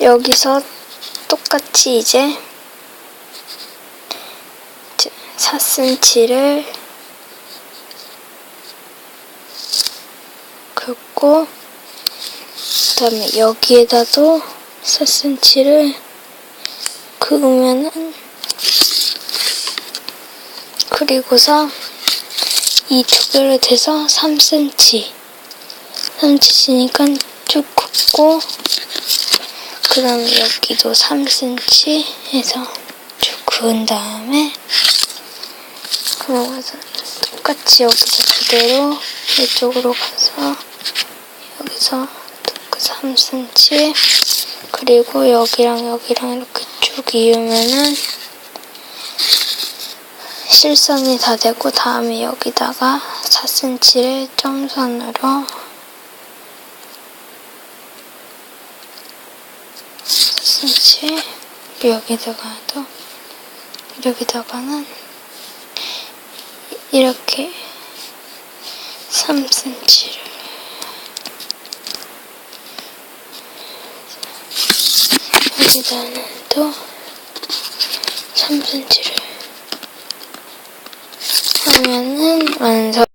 여기서 똑같이 이제 4cm를 긋고 그 다음에 여기에다도 4cm를 그으면은 그리고서 이 두 개로 돼서 3cm 3cm니까 쭉 긋고 그 다음에 여기도 3cm 해서 쭉 그은 다음에 그러고서 똑같이 여기서 그대로 이쪽으로 가서 여기서 그 3cm 그리고 여기랑 여기랑 이렇게 쭉 이으면은 실선이 다 되고 다음에 여기다가 4cm를 점선으로 4cm 여기다가도 여기다가는 이렇게 3cm를 여기다는 또 3cm를 하면은 완성.